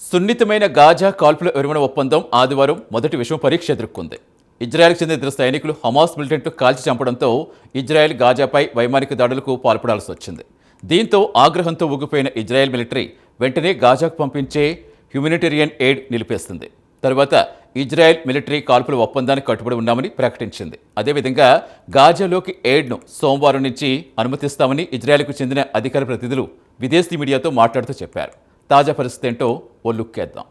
సున్నితమైన గాజా కాల్పుల విరమణ ఒప్పందం ఆదివారం మొదటి విషయం పరీక్ష ఎదుర్కొంది. ఇజ్రాయెల్కి చెందిన ఇద్దరు సైనికులు హమాస్ మిలిటెంట్లు కాల్చి చంపడంతో ఇజ్రాయెల్ గాజాపై వైమానిక దాడులకు పాల్పడాల్సి వచ్చింది. దీంతో ఆగ్రహంతో ఊగిపోయిన ఇజ్రాయెల్ మిలిటరీ వెంటనే గాజాకు పంపించే హ్యూమనిటేరియన్ ఎయిడ్ నిలిపేస్తుంది. తరువాత ఇజ్రాయెల్ మిలిటరీ కాల్పుల ఒప్పందానికి కట్టుబడి ఉన్నామని ప్రకటించింది. అదేవిధంగా గాజాలోకి ఎయిడ్ను సోమవారం నుంచి అనుమతిస్తామని ఇజ్రాయెల్కు చెందిన అధికార ప్రతినిధులు విదేశీ మీడియాతో మాట్లాడుతూ చెప్పారు. తాజా పరిస్థితి ఏంటో ఓ లుక్కేద్దాం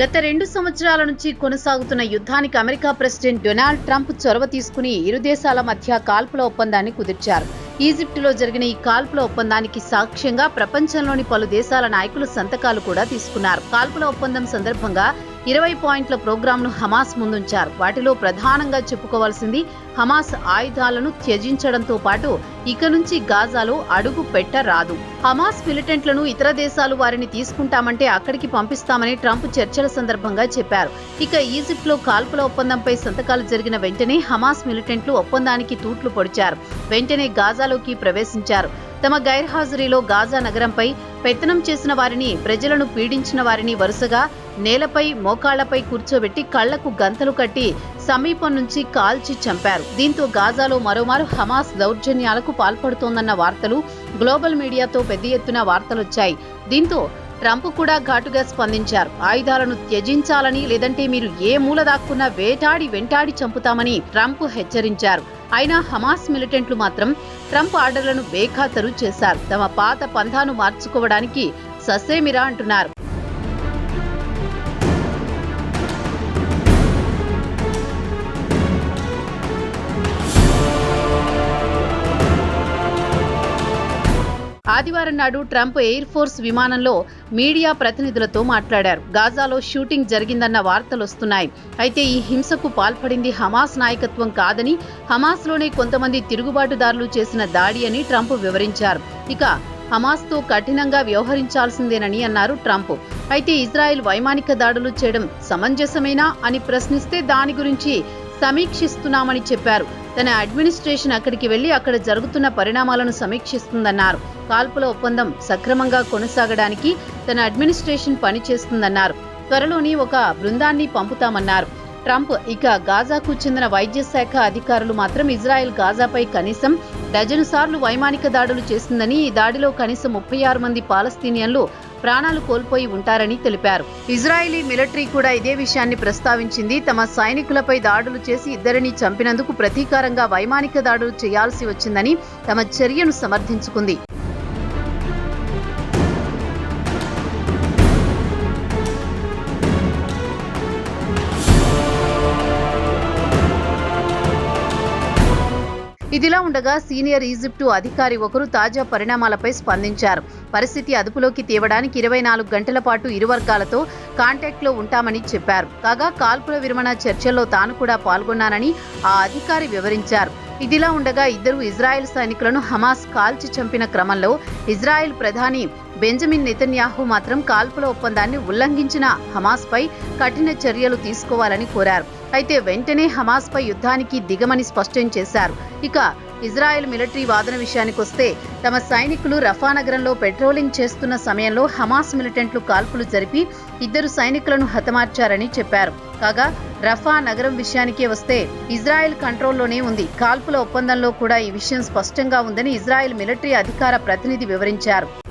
గత రెండు సంవత్సరాల నుంచి కొనసాగుతున్న యుద్ధానికి అమెరికా ప్రెసిడెంట్ డొనాల్డ్ ట్రంప్ చొరవ తీసుకుని ఇరు దేశాల మధ్య కాల్పుల ఒప్పందాన్ని కుదిర్చారు. ఈజిప్టులో జరిగిన ఈ కాల్పుల ఒప్పందానికి సాక్ష్యంగా ప్రపంచంలోని పలు దేశాల నాయకులు సంతకాలు కూడా తీసుకున్నారు. కాల్పుల ఒప్పందం సందర్భంగా ఇరవై పాయింట్ల ప్రోగ్రాంను హమాస్ ముందుంచారు. వాటిలో ప్రధానంగా చెప్పుకోవాల్సింది హమాస్ ఆయుధాలను త్యజించడంతో పాటు ఇక నుంచి గాజాలో అడుగు పెట్టరాదు. హమాస్ మిలిటెంట్లను ఇతర దేశాలు వారిని తీసుకుంటామంటే అక్కడికి పంపిస్తామని ట్రంప్ చర్చల సందర్భంగా చెప్పారు. ఇక ఈజిప్ట్లో కాల్పుల ఒప్పందంపై సంతకాలు జరిగిన వెంటనే హమాస్ మిలిటెంట్లు ఒప్పందానికి తూట్లు పొడిచారు. వెంటనే గాజాలోకి ప్రవేశించారు. తమ గైర్హాజరీలో గాజా నగరంపై పెత్తనం చేసిన వారిని ప్రజలను పీడించిన వారిని వరుసగా నేలపై మోకాళ్ళపై కూర్చోబెట్టి కళ్ళకు గంతలు కట్టి సమీపం నుంచి కాల్చి చంపారు. దీంతో గాజాలో మరోమారు హమాస్ దౌర్జన్యాలకు పాల్పడుతోందన్న వార్తలు గ్లోబల్ మీడియాతో పెద్ద ఎత్తున వార్తలొచ్చాయి. దీంతో ట్రంప్ కూడా ఘాటుగా స్పందించారు. ఆయుధాలను త్యజించాలని లేదంటే మీరు ఏ మూల దాక్కున్నా వేటాడి వెంటాడి చంపుతామని ట్రంప్ హెచ్చరించారు. అయినా హమాస్ మిలిటెంట్లు మాత్రం ట్రంప్ ఆర్డర్లను బేఖాతరు చేశారు. తమ పాత పంథాను మార్చుకోవడానికి ససేమిరా అంటున్నారు. ఆదివారం నాడు ట్రంప్ ఎయిర్ ఫోర్స్ విమానంలో మీడియా ప్రతినిధులతో మాట్లాడారు. గాజాలో షూటింగ్ జరిగిందన్న వార్తలు వస్తున్నాయి. అయితే ఈ హింసకు పాల్పడింది హమాస్ నాయకత్వం కాదని హమాస్లోనే కొంతమంది తిరుగుబాటుదారులు చేసిన దాడి అని ట్రంప్ వివరించారు. ఇక హమాస్తో కఠినంగా వ్యవహరించాల్సిందేనని అన్నారు ట్రంప్. అయితే ఇజ్రాయెల్ వైమానిక దాడులు చేయడం సమంజసమేనా అని ప్రశ్నిస్తే దాని గురించి సమీక్షిస్తున్నామని చెప్పారు. తన అడ్మినిస్ట్రేషన్ అక్కడికి వెళ్ళి అక్కడ జరుగుతున్న పరిణామాలను సమీక్షిస్తుందన్నారు. కాల్పుల ఒప్పందం సక్రమంగా కొనసాగడానికి తన అడ్మినిస్ట్రేషన్ పనిచేస్తుందన్నారు. త్వరలోని ఒక బృందాన్ని పంపుతామన్నారు. ట్రంప్ ఇక గాజాకు చెందిన వైద్య శాఖ అధికారులు మాత్రం ఇజ్రాయెల్ గాజాపై కనీసం డజను సార్లు వైమానిక దాడులు చేసిందని ఈ దాడిలో కనీసం ముప్పై ఆరు మంది పాలస్తీనియన్లు ప్రాణాలు కోల్పోయి ఉంటారని తెలిపారు. ఇజ్రాయిలీ మిలిటరీ కూడా ఇదే విషయాన్ని ప్రస్తావించింది. తమ సైనికులపై దాడులు చేసి ఇద్దరిని చంపినందుకు ప్రతీకారంగా వైమానిక దాడులు చేయాల్సి వచ్చిందని తమ చర్యను సమర్థించుకుంది. ఉండగా సీనియర్ ఈజిప్టు అధికారి ఒకరు తాజా పరిణామాలపై స్పందించారు. పరిస్థితి అదుపులోకి తేవడానికి ఇరవై నాలుగు గంటల పాటు ఇరు వర్గాలతో కాంటాక్ట్లో ఉంటామని చెప్పారు. కాగా కాల్పుల విరమణ చర్చల్లో తాను కూడా పాల్గొన్నానని ఆ అధికారి వివరించారు. ఇదిలా ఉండగా ఇద్దరు ఇజ్రాయెల్ సైనికులను హమాస్ కాల్చి చంపిన క్రమంలో ఇజ్రాయెల్ ప్రధాని బెంజమిన్ నెతన్యాహు మాత్రం కాల్పుల ఒప్పందాన్ని ఉల్లంఘించిన హమాస్పై కఠిన చర్యలు తీసుకోవాలని కోరారు. అయితే వెంటనే హమాస్పై యుద్ధానికి దిగమని స్పష్టం చేశారు. ఇక ఇజ్రాయెల్ మిలిటరీ వాదన విషయానికొస్తే తమ సైనికులు రఫా నగరంలో పెట్రోలింగ్ చేస్తున్న సమయంలో హమాస్ మిలిటెంట్లు కాల్పులు జరిపి ఇద్దరు సైనికులను హతమార్చారని చెప్పారు. కాగా రఫా నగరం విషయానికే వస్తే ఇజ్రాయెల్ కంట్రోల్లోనే ఉంది. కాల్పుల ఒప్పందంలో కూడా ఈ విషయం స్పష్టంగా ఉందని ఇజ్రాయెల్ మిలిటరీ అధికార ప్రతినిధి వివరించారు.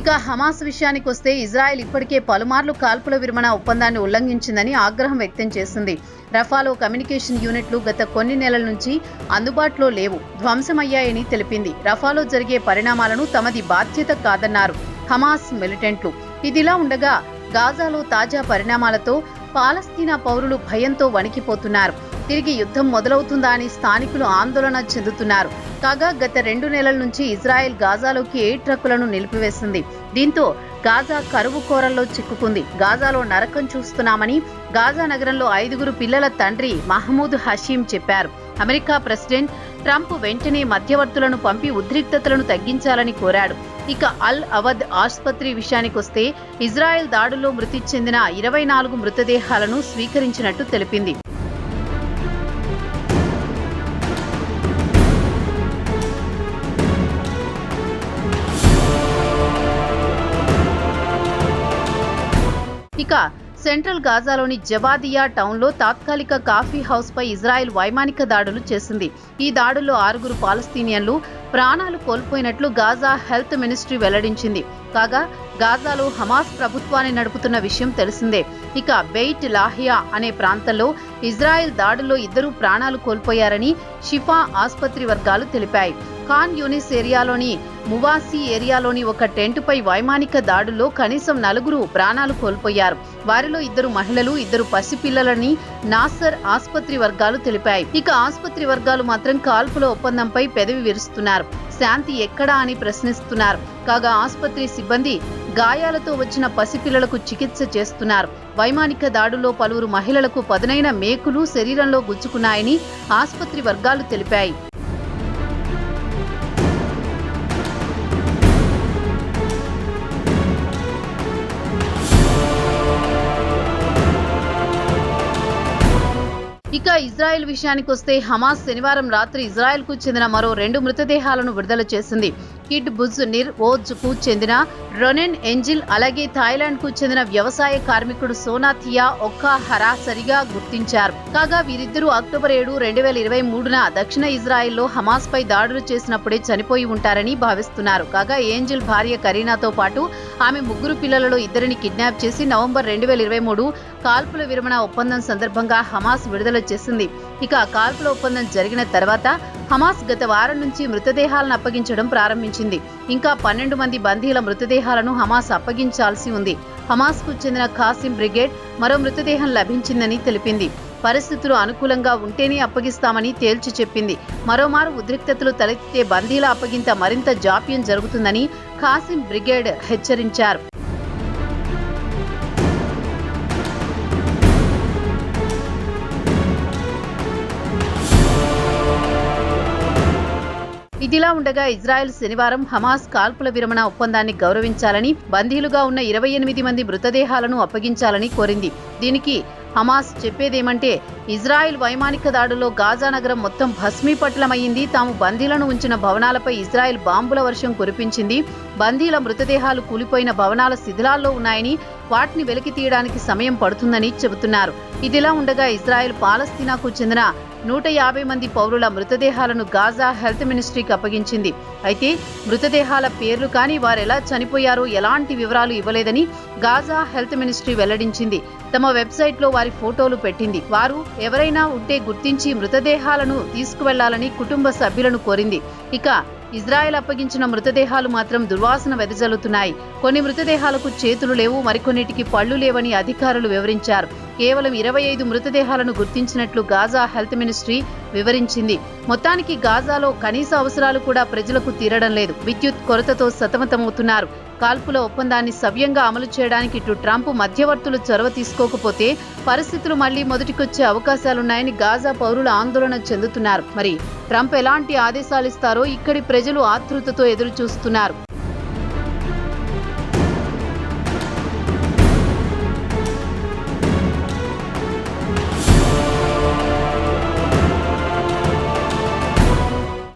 ఇక హమాస్ విషయానికి వస్తే ఇజ్రాయెల్ ఇప్పటికే పలుమార్లు కాల్పుల విరమణ ఒప్పందాన్ని ఉల్లంఘించిందని ఆగ్రహం వ్యక్తం చేసింది. రఫాలో కమ్యూనికేషన్ యూనిట్లు గత కొన్ని నెలల నుంచి అందుబాటులో లేవు. ధ్వంసమయ్యాయని తెలిపింది. రఫాలో జరిగే పరిణామాలను తమది బాధ్యత కాదన్నారు హమాస్ మిలిటెంట్లు. ఇదిలా ఉండగా గాజాలో తాజా పరిణామాలతో పాలస్తీనా పౌరులు భయంతో వణికిపోతున్నారు. తిరిగి యుద్ధం మొదలవుతుందా అని స్థానికులు ఆందోళన చెందుతున్నారు. కాగా గత రెండు నెలల నుంచి ఇజ్రాయెల్ గాజాలోకి ఏ ట్రక్కులను నిలిపివేసింది. దీంతో గాజా కరువు కోరల్లో చిక్కుకుంది. గాజాలో నరకం చూస్తున్నామని గాజా నగరంలో ఐదుగురు పిల్లల తండ్రి మహమూద్ హషీం చెప్పారు. అమెరికా ప్రెసిడెంట్ ట్రంప్ వెంటనే మధ్యవర్తులను పంపి ఉద్రిక్తతలను తగ్గించాలని కోరాడు. ఇక అల్ అవద్ ఆసుపత్రి విషయానికొస్తే ఇజ్రాయెల్ దాడుల్లో మృతి చెందిన ఇరవై నాలుగు మృతదేహాలను స్వీకరించినట్టు తెలిపింది. ఇక సెంట్రల్ గాజాలోని జబాదియా టౌన్లో తాత్కాలిక కాఫీ హౌస్ పై ఇజ్రాయెల్ వైమానిక దాడులు చేసింది. ఈ దాడుల్లో ఆరుగురు పాలస్తీనియన్లు ప్రాణాలు కోల్పోయినట్లు గాజా హెల్త్ మినిస్ట్రీ వెల్లడించింది. కాగా గాజాలో హమాస్ ప్రభుత్వాన్ని నడుపుతున్న విషయం తెలిసిందే. ఇక బెయిట్ లాహియా అనే ప్రాంతంలో ఇజ్రాయెల్ దాడుల్లో ఇద్దరు ప్రాణాలు కోల్పోయారని షిఫా ఆసుపత్రి వర్గాలు తెలిపాయి. ఖాన్ యూనిస్ ఏరియాలోని మువాసి ఏరియాలోని ఒక టెంటుపై వైమానిక దాడుల్లో కనీసం నలుగురు ప్రాణాలు కోల్పోయారు. వారిలో ఇద్దరు మహిళలు ఇద్దరు పసిపిల్లలని నాసర్ ఆసుపత్రి వర్గాలు తెలిపాయి. ఇక ఆసుపత్రి వర్గాలు మాత్రం కాల్పుల ఒప్పందంపై పెదవి విరుస్తున్నారు. శాంతి ఎక్కడా అని ప్రశ్నిస్తున్నారు. కాగా ఆసుపత్రి సిబ్బంది గాయాలతో వచ్చిన పసిపిల్లలకు చికిత్స చేస్తున్నారు. వైమానిక దాడుల్లో పలువురు మహిళలకు పదునైన మేకులు శరీరంలో గుచ్చుకున్నాయని ఆసుపత్రి వర్గాలు తెలిపాయి. ఇజ్రాయెల్ విషయానికి వస్తే హమాస్ శనివారం రాత్రి ఇజ్రాయెల్కు చెందిన మరో రెండు మృతదేహాలను విడుదల చేసింది. కిడ్ బుజ్ నిర్ ఓజ్కు చెందిన రొనెన్ ఎంజిల్ అలాగే థాయిలాండ్కు చెందిన వ్యవసాయ కార్మికుడు సోనాథియా ఒక్క హరాసరిగా గుర్తించారు. కాగా వీరిద్దరూ అక్టోబర్ ఏడు రెండు వేల ఇరవై మూడున దక్షిణ ఇజ్రాయెల్లో హమాస్ పై దాడులు చేసినప్పుడే చనిపోయి ఉంటారని భావిస్తున్నారు. కాగా ఏంజిల్ భార్య కరీనాతో పాటు ఆమె ముగ్గురు పిల్లలలో ఇద్దరిని కిడ్నాప్ చేసి నవంబర్ రెండు వేల ఇరవై మూడు కాల్పుల విరమణ ఒప్పందం సందర్భంగా హమాస్ విడుదల చేసింది. ఇక కాల్పుల ఒప్పందం జరిగిన తర్వాత హమాస్ గత వారం నుంచి మృతదేహాలను అప్పగించడం ప్రారంభించింది. ఇంకా పన్నెండు మంది బందీల మృతదేహాలను హమాస్ అప్పగించాల్సి ఉంది. హమాస్కు చెందిన ఖాసిం బ్రిగేడ్ మరో మృతదేహం లభించిందని తెలిపింది. పరిస్థితులు అనుకూలంగా ఉంటేనే అప్పగిస్తామని తేల్చి చెప్పింది. మరోమారు ఉద్రిక్తతలు తలెత్తితే బందీల అప్పగింత మరింత జాప్యం జరుగుతుందని ఖాసిం బ్రిగేడ్ హెచ్చరించారు. ఇదిలా ఉండగా ఇజ్రాయెల్ శనివారం హమాస్ కాల్పుల విరమణ ఒప్పందాన్ని గౌరవించాలని బందీలుగా ఉన్న ఇరవై ఎనిమిది మంది మృతదేహాలను అప్పగించాలని కోరింది. దీనికి హమాస్ చెప్పేదేమంటే ఇజ్రాయెల్ వైమానిక దాడులో గాజా నగరం మొత్తం భస్మీపట్లమయ్యింది తాము బందీలను ఉంచిన భవనాలపై ఇజ్రాయెల్ బాంబుల వర్షం కురిపించింది. బందీల మృతదేహాలు కూలిపోయిన భవనాల శిథిలాల్లో ఉన్నాయని వాటిని వెలికి తీయడానికి సమయం పడుతుందని చెబుతున్నారు. ఇదిలా ఉండగా ఇజ్రాయెల్ పాలస్తీనాకు చెందిన నూట యాభై మంది పౌరుల మృతదేహాలను గాజా హెల్త్ మినిస్ట్రీకి అప్పగించింది. అయితే మృతదేహాల పేర్లు కానీ వారెలా చనిపోయారో ఎలాంటి వివరాలు ఇవ్వలేదని గాజా హెల్త్ మినిస్ట్రీ వెల్లడించింది. తమ వెబ్సైట్లో వారి ఫోటోలు పెట్టింది. వారు ఎవరైనా ఉంటే గుర్తించి మృతదేహాలను తీసుకువెళ్ళాలని కుటుంబ సభ్యులను కోరింది. ఇక ఇజ్రాయెల్ అప్పగించిన మృతదేహాలు మాత్రం దుర్వాసన వెదజల్లుతున్నాయి. కొన్ని మృతదేహాలకు చేతులు లేవు మరికొన్నిటికి పళ్ళు లేవని అధికారులు వివరించారు. కేవలం ఇరవై ఐదు మృతదేహాలను గుర్తించినట్లు గాజా హెల్త్ మినిస్ట్రీ వివరించింది. మొత్తానికి గాజాలో కనీస అవసరాలు కూడా ప్రజలకు తీరడం లేదు. విద్యుత్ కొరతతో సతమతమవుతున్నారు. కాల్పుల ఒప్పందాన్ని సవ్యంగా అమలు చేయడానికి ఇటు ట్రంప్ మధ్యవర్తులు చొరవ తీసుకోకపోతే పరిస్థితులు మళ్ళీ మొదటికొచ్చే అవకాశాలున్నాయని గాజా పౌరులు ఆందోళన చెందుతున్నారు. మరి ట్రంప్ ఎలాంటి ఆదేశాలిస్తారో ఇక్కడి ప్రజలు ఆతృతతో ఎదురు చూస్తున్నారు